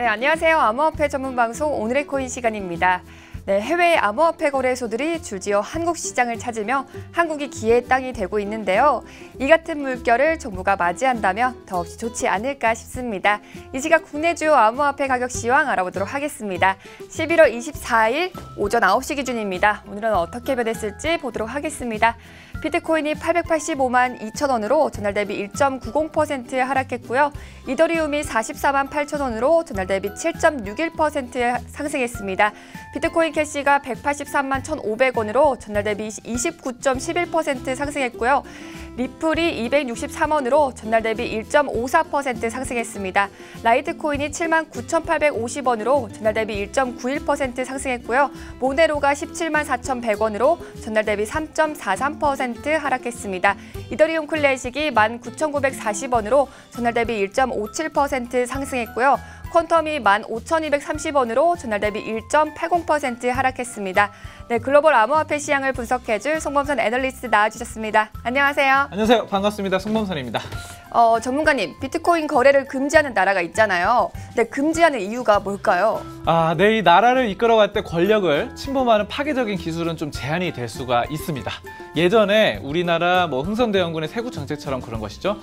네, 안녕하세요. 암호화폐 전문 방송 오늘의 코인 시간입니다. 네, 해외 암호화폐 거래소들이 줄지어 한국 시장을 찾으며 한국이 기회의 땅이 되고 있는데요. 이 같은 물결을 정부가 맞이한다면 더없이 좋지 않을까 싶습니다. 이 시각 국내 주요 암호화폐 가격 시황 알아보도록 하겠습니다. 11월 24일 오전 9시 기준입니다. 오늘은 어떻게 변했을지 보도록 하겠습니다. 비트코인이 885만 2천 원으로 전날 대비 1.90% 하락했고요. 이더리움이 44만 8천 원으로 전날 대비 7.61% 상승했습니다. 비트코인 캐시가 183만 1,500원으로 전날 대비 29.11% 상승했고요. 리플이 263원으로 전날 대비 1.54% 상승했습니다. 라이트코인이 7만 9,850원으로 전날 대비 1.91% 상승했고요. 모네로가 17만 4,100원으로 전날 대비 3.43% 하락했습니다. 이더리움 클래식이 19,940원으로 전날 대비 1.57% 상승했고요. 퀀텀이 15,230원으로 전날 대비 1.80% 하락했습니다. 네, 글로벌 암호화폐 시장을 분석해줄 송범선 애널리스트 나와주셨습니다. 안녕하세요. 안녕하세요. 반갑습니다. 송범선입니다. 어, 전문가님, 비트코인 거래를 금지하는 나라가 있잖아요. 네, 금지하는 이유가 뭘까요? 아, 네, 이 나라를 이끌어갈 때 권력을 침범하는 파괴적인 기술은 좀 제한이 될 수가 있습니다. 예전에 우리나라 뭐 흥선대원군의 세구 정책처럼 그런 것이죠.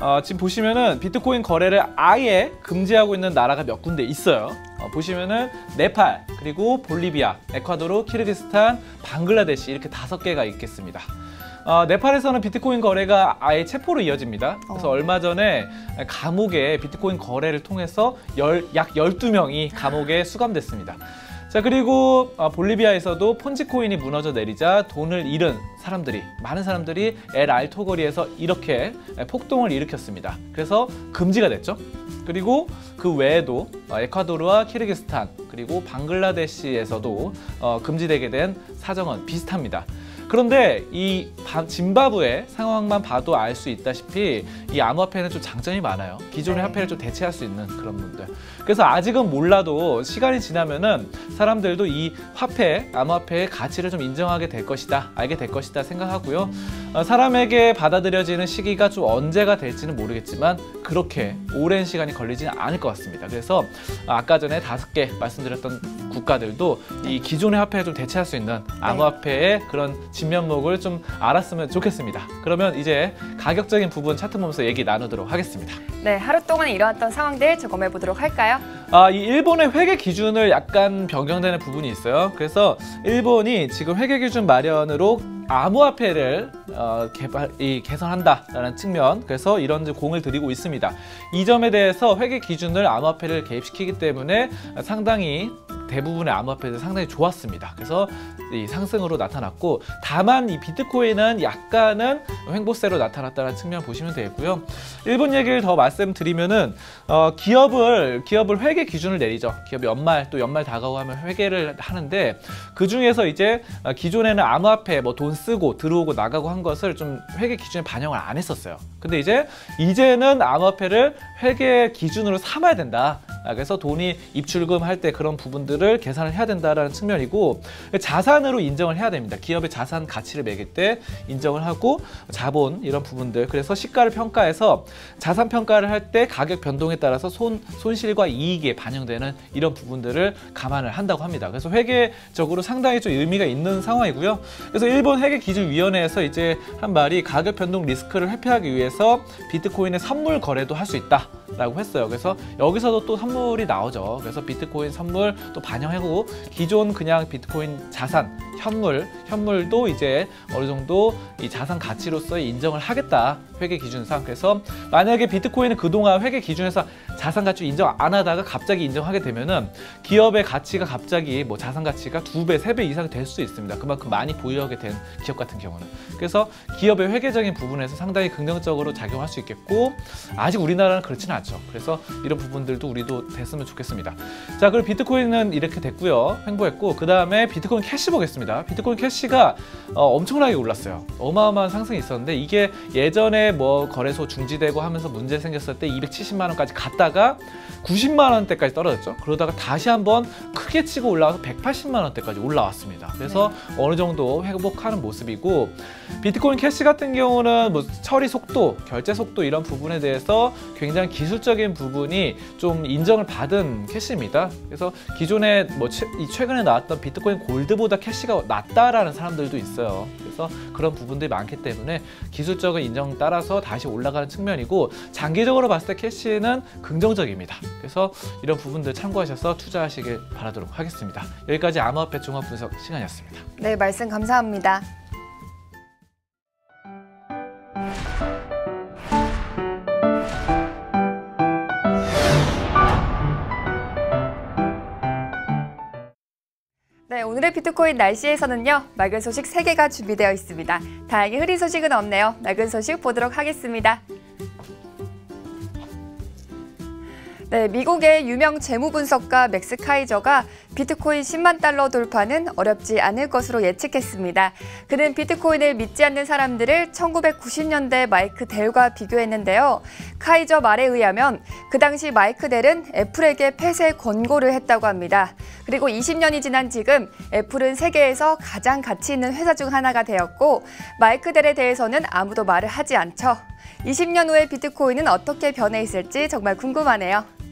어, 지금 보시면은 비트코인 거래를 아예 금지하고 있는 나라가 몇 군데 있어요. 어, 보시면은 네팔, 그리고 볼리비아, 에콰도르, 키르기스탄, 방글라데시 이렇게 다섯 개가 있겠습니다. 어, 네팔에서는 비트코인 거래가 아예 체포로 이어집니다. 그래서 어. 얼마 전에 감옥에 비트코인 거래를 통해서 열, 약 12명이 감옥에 수감됐습니다. 자 그리고 어, 볼리비아에서도 폰지코인이 무너져 내리자 돈을 잃은 사람들이 많은 사람들이 엘 알토거리에서 이렇게 폭동을 일으켰습니다. 그래서 금지가 됐죠. 그리고 그 외에도 어, 에콰도르와 키르기스탄 그리고 방글라데시에서도 어, 금지되게 된 사정은 비슷합니다. 그런데 이 짐바브의 상황만 봐도 알 수 있다시피 이 암호화폐는 좀 장점이 많아요. 기존의 네. 화폐를 좀 대체할 수 있는 그런 분들. 그래서 아직은 몰라도 시간이 지나면은 사람들도 이 화폐, 암호화폐의 가치를 좀 인정하게 될 것이다, 알게 될 것이다 생각하고요. 어, 사람에게 받아들여지는 시기가 좀 언제가 될지는 모르겠지만 그렇게 오랜 시간이 걸리지는 않을 것 같습니다. 그래서 아까 전에 다섯 개 말씀드렸던 국가들도 이 기존의 화폐를 좀 대체할 수 있는 네. 암호화폐의 그런 진면목을 좀 알았으면 좋겠습니다. 그러면 이제 가격적인 부분 차트 보면서 얘기 나누도록 하겠습니다. 네, 하루 동안 일어났던 상황들 점검해 보도록 할까요? 아, 이 일본의 회계 기준을 약간 변경되는 부분이 있어요. 그래서 일본이 지금 회계 기준 마련으로 암호화폐를 어, 개발, 이, 개선한다라는 측면 그래서 이런 공을 들이고 있습니다. 이 점에 대해서 회계 기준을 암호화폐를 개입시키기 때문에 상당히 대부분의 암호화폐들 상당히 좋았습니다. 그래서 이 상승으로 나타났고 다만 이 비트코인은 약간은 횡보세로 나타났다는 측면 보시면 되겠고요. 일본 얘기를 더 말씀드리면은 어, 기업을 기업을 회계 기준을 내리죠. 기업이 연말 또 연말 다가오고 하면 회계를 하는데 그 중에서 이제 기존에는 암호화폐 뭐 돈 쓰고 들어오고 나가고 한 것을 좀 회계 기준에 반영을 안 했었어요. 근데 이제 이제는 암호화폐를 회계 기준으로 삼아야 된다. 아, 그래서 돈이 입출금 할 때 그런 부분들을 계산을 해야 된다라는 측면이고 자산으로 인정을 해야 됩니다. 기업의 자산 가치를 매길 때 인정을 하고 자본 이런 부분들 그래서 시가를 평가해서 자산 평가를 할 때 가격 변동에 따라서 손, 손실과 이익에 반영되는 이런 부분들을 감안을 한다고 합니다. 그래서 회계적으로 상당히 좀 의미가 있는 상황이고요. 그래서 일본 회계기준위원회에서 이제 한 말이 가격 변동 리스크를 회피하기 위해서 비트코인의 선물 거래도 할 수 있다. 라고 했어요. 그래서 여기서도 또 선물이 나오죠. 그래서 비트코인 선물 또 반영하고 기존 그냥 비트코인 자산, 현물, 현물도 이제 어느 정도 이 자산 가치로서의 인정을 하겠다. 회계 기준상. 그래서 만약에 비트코인은 그동안 회계 기준에서 자산 가치 인정 안 하다가 갑자기 인정하게 되면은 기업의 가치가 갑자기 뭐 자산 가치가 두 배, 세 배 이상 될 수 있습니다. 그만큼 많이 보유하게 된 기업 같은 경우는. 그래서 기업의 회계적인 부분에서 상당히 긍정적으로 작용할 수 있겠고 아직 우리나라는 그렇지는 않죠. 그래서 이런 부분들도 우리도 됐으면 좋겠습니다. 자, 그리고 비트코인은 이렇게 됐고요. 횡보했고 그 다음에 비트코인 캐시 보겠습니다. 비트코인 캐시가 어, 엄청나게 올랐어요. 어마어마한 상승이 있었는데 이게 예전에 뭐 거래소 중지되고 하면서 문제 생겼을 때 270만 원까지 갔다가 90만 원대까지 떨어졌죠. 그러다가 다시 한번 크게 치고 올라와서 180만 원대까지 올라왔습니다. 그래서 네. 어느 정도 회복하는 모습이고 비트코인 캐시 같은 경우는 뭐 처리 속도, 결제 속도 이런 부분에 대해서 굉장히 기술 적인 부분이 좀 인정 인정을 받은 캐시입니다. 그래서 기존에 뭐 최근에 나왔던 비트코인 골드보다 캐시가 낫다라는 사람들도 있어요. 그래서 그런 부분들이 많기 때문에 기술적인 인정 따라서 다시 올라가는 측면이고 장기적으로 봤을 때 캐시는 긍정적입니다. 그래서 이런 부분들 참고하셔서 투자하시길 바라도록 하겠습니다. 여기까지 암호화폐 종합 분석 시간이었습니다. 네, 말씀 감사합니다. 오늘의 비트코인 날씨에서는요, 맑은 소식 3개가 준비되어 있습니다. 다행히 흐린 소식은 없네요. 맑은 소식 보도록 하겠습니다. 네, 미국의 유명 재무 분석가 맥스 카이저가 비트코인 10만 달러 돌파는 어렵지 않을 것으로 예측했습니다. 그는 비트코인을 믿지 않는 사람들을 1990년대 마이크 델과 비교했는데요. 카이저 말에 의하면 그 당시 마이크 델은 애플에게 폐쇄 권고를 했다고 합니다. 그리고 20년이 지난 지금 애플은 세계에서 가장 가치 있는 회사 중 하나가 되었고 마이크 델에 대해서는 아무도 말을 하지 않죠. 20년 후에 비트코인은 어떻게 변해 있을지 정말 궁금하네요.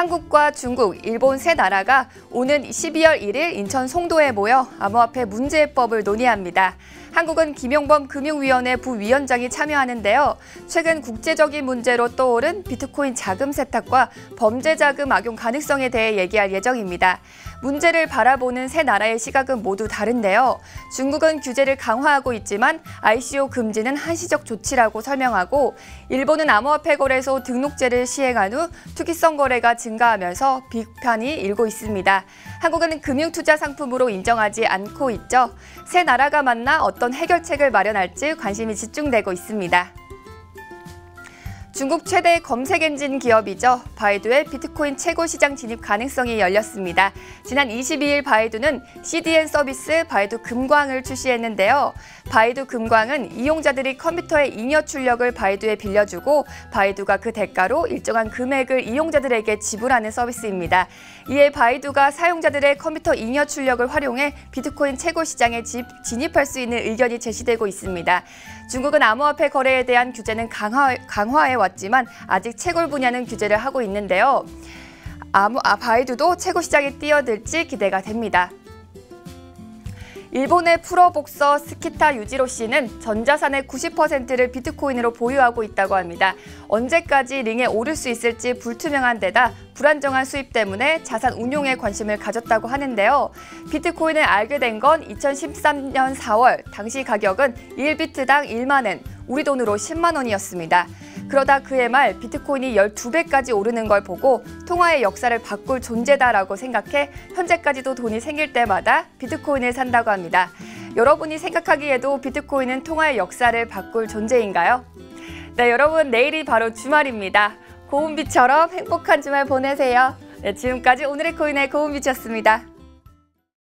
한국과 중국, 일본 세 나라가 오는 12월 1일 인천 송도에 모여 암호화폐 문제법을 논의합니다. 한국은 김용범 금융위원회 부위원장이 참여하는데요. 최근 국제적인 문제로 떠오른 비트코인 자금 세탁과 범죄 자금 악용 가능성에 대해 얘기할 예정입니다. 문제를 바라보는 세 나라의 시각은 모두 다른데요. 중국은 규제를 강화하고 있지만 ICO 금지는 한시적 조치라고 설명하고 일본은 암호화폐 거래소 등록제를 시행한 후 투기성 거래가 증가하면서 비판이 일고 있습니다. 한국은 금융투자 상품으로 인정하지 않고 있죠. 세 나라가 만나 어떤 해결책을 마련할지 관심이 집중되고 있습니다. 중국 최대 검색 엔진 기업이죠. 바이두의 비트코인 최고 시장 진입 가능성이 열렸습니다. 지난 22일 바이두는 CDN 서비스 바이두 금광을 출시했는데요. 바이두 금광은 이용자들이 컴퓨터의 잉여 출력을 바이두에 빌려주고 바이두가 그 대가로 일정한 금액을 이용자들에게 지불하는 서비스입니다. 이에 바이두가 사용자들의 컴퓨터 잉여 출력을 활용해 비트코인 최고 시장에 진입할 수 있는 의견이 제시되고 있습니다. 중국은 암호화폐 거래에 대한 규제는 강화, 강화해 왔지만 아직 채굴 분야는 규제를 하고 있는데요. 아무, 아, 바이두도 최고 시장에 뛰어들지 기대가 됩니다. 일본의 프로 복서 스키타 유지로 씨는 전 자산의 90%를 비트코인으로 보유하고 있다고 합니다. 언제까지 링에 오를 수 있을지 불투명한 데다 불안정한 수입 때문에 자산 운용에 관심을 가졌다고 하는데요. 비트코인을 알게 된 건 2013년 4월, 당시 가격은 1비트당 1만 엔, 우리 돈으로 10만 원이었습니다. 그러다 그해 말 비트코인이 12배까지 오르는 걸 보고 통화의 역사를 바꿀 존재다라고 생각해 현재까지도 돈이 생길 때마다 비트코인을 산다고 합니다. 여러분이 생각하기에도 비트코인은 통화의 역사를 바꿀 존재인가요? 네, 여러분 내일이 바로 주말입니다. 고운비처럼 행복한 주말 보내세요. 네, 지금까지 오늘의 코인의 고운비였습니다.